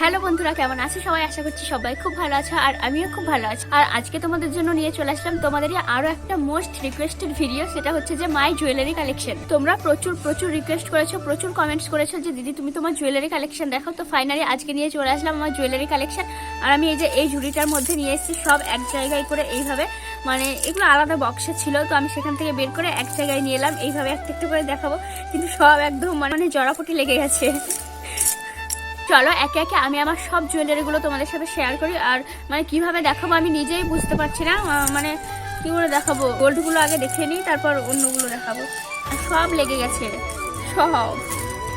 Hello বন্ধুরা, কেমন আছো সবাই? আশা করছি সবাই খুব ভালো আছো আর আমিও খুব ভালো আছি। আর আজকে তোমাদের জন্য নিয়ে চলে আসলাম তোমাদেরই আরও একটা মোস্ট রিকোয়েস্টেড ভিডিও সেটা হচ্ছে যে মাই জুয়েলারি কালেকশন তোমরা প্রচুর প্রচুর রিকোয়েস্ট করেছ, প্রচুর কমেন্টস করেছ যে, দিদি, তুমি তোমার জুয়েলারি কালেকশন দেখো। তো ফাইনালি আজকে নিয়ে চলে আসলাম আমার জুয়েলারি কালেকশন আর আমি এই যে এই ঝুড়িটার মধ্যে নিয়ে এসেছি, সব এক জায়গায় করে এইভাবে মানে এগুলো আলাদা বক্সে ছিল, তো আমি সেখান থেকে বের করে এক জায়গায় নিয়ে এলাম। এইভাবে একটা একটা করে দেখাবো, কিন্তু সব একদম মানে জড়াপটি লেগে গেছে। চলো, একে একে আমি আমার সব জুয়েলারিগুলো তোমাদের সাথে শেয়ার করি। আর মানে কীভাবে দেখাবো আমি নিজেই বুঝতে পারছি না। মানে কি করে দেখাবো? গোল্ডগুলো আগে দেখে নিই, তারপর অন্যগুলো দেখাবো। আর সব লেগে গেছে। সব।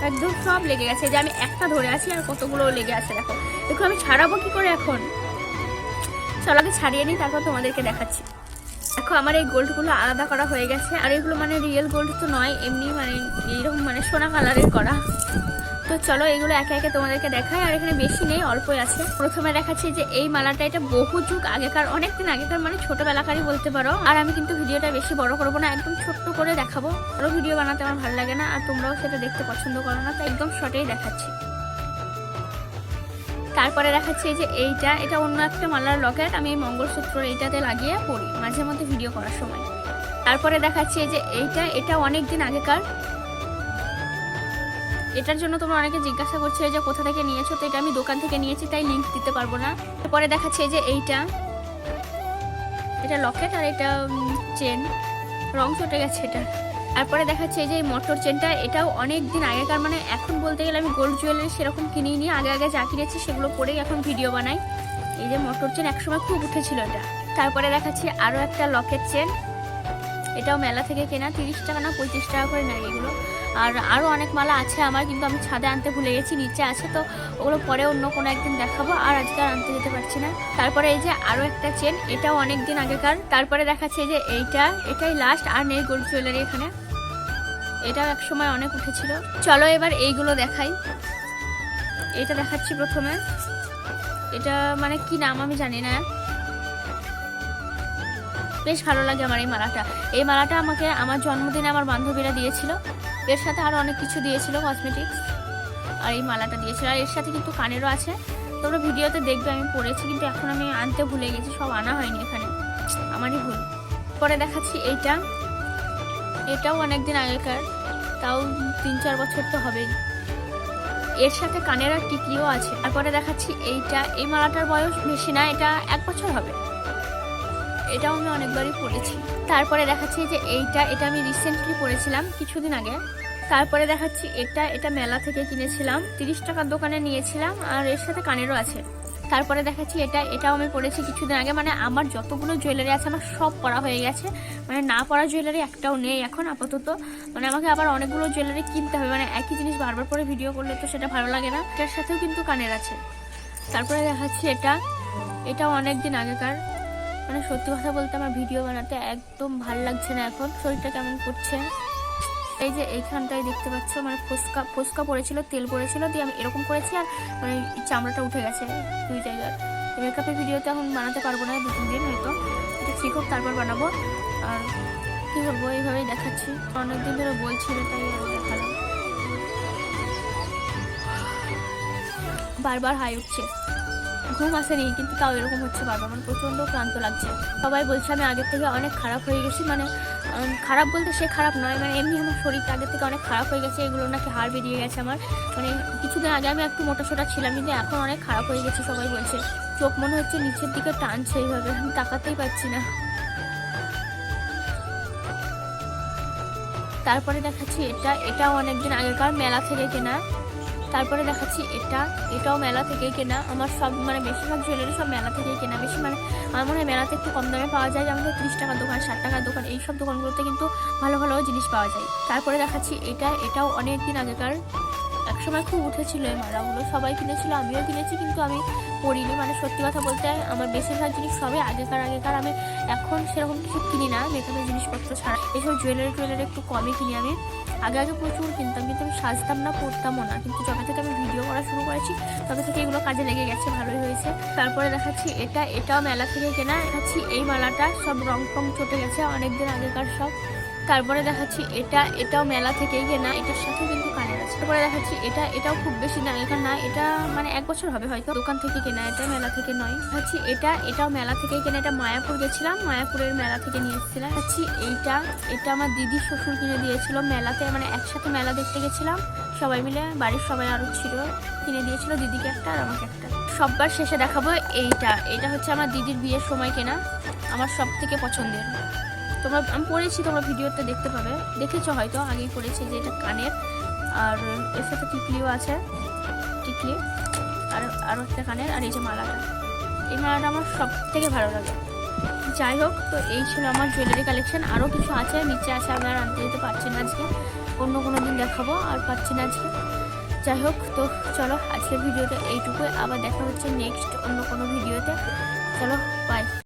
একদম সব লেগে গেছে। যে আমি একটা ধরে আছি, আর কতগুলো লেগে আছে, দেখো। দেখো, আমি ছাড়াবো কি করে এখন? চলো, আগে ছাড়িয়ে নিই, তারপর তোমাদেরকে দেখাচ্ছি। দেখো, আমার এই গোল্ডগুলো আলাদা করা হয়ে গেছে। আর এগুলো মানে রিয়েল গোল্ড তো নয়, এমনি মানে এইরকম মানে সোনা কালারের করা। তো চলো এগুলো একে একে তোমাদেরকে দেখায় আর এখানে বেশি নেই, অল্পই আছে। প্রথমে দেখাচ্ছি যে এই মালাটা এটা বহু যুগ আগেকার, অনেকদিন আগেকার মানে ছোটবেলাকারই বলতে পারো। আর আমি কিন্তু ভিডিওটা বেশি বড় করব না, একদম ছোট্ট করে দেখাবো। আরও ভিডিও বানাতে আমার ভালো লাগে না, আর তোমরাও সেটা দেখতে পছন্দ করো না, তো একদম শর্টেই দেখাচ্ছি। তারপরে দেখাচ্ছি যে এইটা, এটা অন্য একটা মালার লকেট, আমি এই মঙ্গলসূত্র এইটাতে লাগিয়ে পড়ি মাঝে মধ্যে ভিডিও করার সময়। তারপরে দেখাচ্ছি যে এইটা, এটা অনেক দিন আগেকার এটার জন্য তোমরা অনেকে জিজ্ঞাসা করছে যে কোথা থেকে নিয়েছো? তো এটা আমি দোকান থেকে নিয়েছি, তাই লিঙ্ক দিতে পারব না। তারপরে দেখাচ্ছে যে এইটা, এটা লকেট আর এটা চেন রং চটে গেছে এটা। তারপরে দেখাচ্ছে যে এই মোটর চেনটা এটাও অনেক দিন আগেকার মানে এখন বলতে গেলে আমি গোল্ড জুয়েলারি সেরকম কিনিনি। আগে আগে যা কিনেছি সেগুলো পরেই এখন ভিডিও বানাই। এই যে মোটর চেন একসময় খুব উঠেছিল এটা। তারপরে দেখাচ্ছি আরও একটা লকেট চেন এটাও মেলা থেকে কেনা, তিরিশ টাকা না পঁয়ত্রিশ টাকা করে নেয় এগুলো। আর আরও অনেক মালা আছে আমার, কিন্তু আমি ছাদে আনতে ভুলে গেছি, নিচে আছে, তো ওগুলো পরে অন্য কোনো একদিন দেখাবো। আর আজকে আর আনতে যেতে পারছি না। তারপরে এই যে আরও একটা চেন এটাও অনেক দিন আগেকার। তারপরে দেখাচ্ছে যে এইটা, এটাই লাস্ট আর নেই গোল্ড জুয়েলারি এখানে। এটাও এক সময় অনেক উঠেছিল। চলো এবার এইগুলো দেখাই। এটা দেখাচ্ছি প্রথমে। এটা মানে কি নাম আমি জানি না। বেশ ভালো লাগে আমার এই মালাটা। এই মালাটা আমাকে আমার জন্মদিনে আমার বান্ধবীরা দিয়েছিল। এর সাথে আরও অনেক কিছু দিয়েছিল কসমেটিক্স আর এই মালাটা দিয়েছিল। আর এর সাথে কিন্তু কানেরও আছে। তোমরা ভিডিওতে দেখবে আমি পড়েছি কিন্তু এখন আমি আনতে ভুলে গেছি, সব আনা হয়নি এখানে। আমারই ভুল। পরে দেখাচ্ছি এইটা। এটাও অনেক দিন আগেকার, তাও তিন চার বছর তো হবেই। এর সাথে কানের আর টিকলিও আছে। তারপরে দেখাচ্ছি এইটা। এই মালাটার বয়স বেশি না, এটা এক বছর হবে। এটাও আমি অনেকবারই পড়েছি। তারপরে দেখাচ্ছি যে এইটা, এটা আমি রিসেন্টলি পড়েছিলাম কিছুদিন আগে। তারপরে দেখাচ্ছি এটা এটা মেলা থেকে কিনেছিলাম। তিরিশ টাকার দোকানে নিয়েছিলাম আর এর সাথে কানেরও আছে। তারপরে দেখাচ্ছি এটা, এটাও আমি পড়েছি কিছুদিন আগে। মানে আমার যতগুলো জুয়েলারি আছে আমার সব পড়া হয়ে গেছে। মানে না পড়া জুয়েলারি একটাও নেই এখন আপাতত। মানে আমাকে আবার অনেকগুলো জুয়েলারি কিনতে হবে। মানে একই জিনিস বারবার করে ভিডিও করলে তো সেটা ভালো লাগে না। এটার সাথেও কিন্তু কানের আছে। তারপরে দেখাচ্ছি এটা, এটাও অনেক দিন আগেকার। মানে সত্যি কথা বলতে আমার ভিডিও বানাতে একদম ভালো লাগছে না এখন। শরীরটা কেমন করছে? এই যে এইখানটায় দেখতে পাচ্ছ মানে ফোসকা ফোসকা পড়েছিল, তেল পড়েছিল, দিয়ে আমি এরকম করেছি আর মানে চামড়াটা উঠে গেছে দুই জায়গার মেকআপের ভিডিওতে এখন বানাতে পারব না দু তিন দিন, হয়তো। এটা ঠিক হোক, তারপর বানাবো। আর কী করব, এইভাবেই দেখাচ্ছি। অনেকদিন ধরে বলছিল, তাই আর দেখালাম। বারবার হাই উঠছে। ঘুম আসেনি, কিন্তু তাও এরকম হচ্ছে বারবার মানে প্রচণ্ড ক্লান্ত লাগছে। সবাই বলছে, আমি আগের থেকে অনেক খারাপ হয়ে গেছি। মানে খারাপ বলতে সে খারাপ নয় মানে এমনি আমার শরীরটা আগের থেকে অনেক খারাপ হয়ে গেছে, এগুলো নাকি হাড় বেরিয়ে গেছে আমার। মানে কিছুদিন আগে আমি একটু মোটা সোটা ছিলাম, কিন্তু এখন অনেক খারাপ হয়ে গেছে, সবাই বলছে। চোখ মনে হচ্ছে নিচের দিকে টানছে এইভাবে, আমি তাকাতেই পারছি না। তারপরে দেখাচ্ছি, এটা, এটাও অনেকদিন আগেকার মেলা থেকে কেনা। তারপরে দেখাচ্ছি এটা, এটাও মেলা থেকেই কেনা। আমার সব মানে বেশিরভাগ জুয়েলারি সব মেলা থেকেই কেনা। বেশি মানে আমার মনে হয় মেলাতে একটু কম দামে পাওয়া যায়। যেমন ত্রিশ টাকার দোকান, ষাট টাকার দোকান, এইসব দোকানগুলোতে কিন্তু ভালো ভালো জিনিস পাওয়া যায়। তারপরে দেখাচ্ছি এটা, এটাও অনেক দিন আগেকার একসময় খুব উঠেছিল এই মালাগুলো। সবাই কিনেছিল, আমিও কিনেছি, কিন্তু আমি পড়িনি। মানে সত্যি কথা বলতে আমার বেশিরভাগ জিনিস সবই আগেকার আগেকার। আমি এখন সেরকম কিছু কিনি না, মেকআপের জিনিসপত্র ছাড়া। এসব জুয়েলারি টুয়েলারি একটু কমই কিনি আমি। আগে আগে প্রচুর কিনতাম, কিন্তু আমি সাজতাম না পড়তামও না। কিন্তু যবে থেকে আমি ভিডিও করা শুরু করেছি, তবে থেকে এগুলো কাজে লেগে গেছে, ভালোই হয়েছে। তারপরে দেখাচ্ছি এটা, এটাও মেলা থেকে কেনা। দেখাচ্ছি এই মালাটা, সব রং ফং চটে গেছে, অনেকদিন আগেকার সব। তারপরে দেখাচ্ছি এটা, এটাও মেলা থেকেই কেনা, এটার সাথে কিন্তু কানের আছে। তারপরে দেখাচ্ছি এটা, এটাও খুব বেশি দাম এখানে না, এটা মানে এক বছর হবে হয়তো দোকান থেকে কেনা, এটা মেলা থেকে নয়। ভাবছি এটা, এটাও মেলা থেকে কেনা, এটা মায়াপুর গেছিলাম, মায়াপুরের মেলা থেকে নিয়ে এসেছিলাম। ভাবছি এইটা, এটা আমার দিদি শ্বশুর কিনে দিয়েছিল মেলাতে মানে একসাথে মেলা দেখতে গেছিলাম। সবাই মিলে, বাড়ির সবাই আরও ছিল, কিনে দিয়েছিল দিদিকে একটা আর আমাকে একটা। সববার শেষে দেখাবো এইটা, এটা হচ্ছে আমার দিদির বিয়ের সময় কেনা, আমার সব থেকে পছন্দের। তোমরা, আমি পড়েছি, তোমরা ভিডিওতে দেখতে পাবে। দেখেছ হয়তো, আগেই পড়েছি যে এটা কানের। আর এর সাথে টিকলিও আছে, টিকলি। আর আরও একটা কানের, আর এই যে মালাটা। এই মালাটা আমার সব থেকে ভালো লাগে। যাই হোক, তো এই ছিল আমার জুয়েলারি কালেকশন আরও কিছু আছে, নিচে আছে আমি আর আনতে যেতে পারছি না আজকে। অন্য কোনো দিন দেখাবো, আর পাচ্ছি না আজকে। যাই হোক, তো চলো, আজকের ভিডিওটা এইটুকুই। আবার দেখা হচ্ছে নেক্সট অন্য কোনো ভিডিওতে। চলো বাই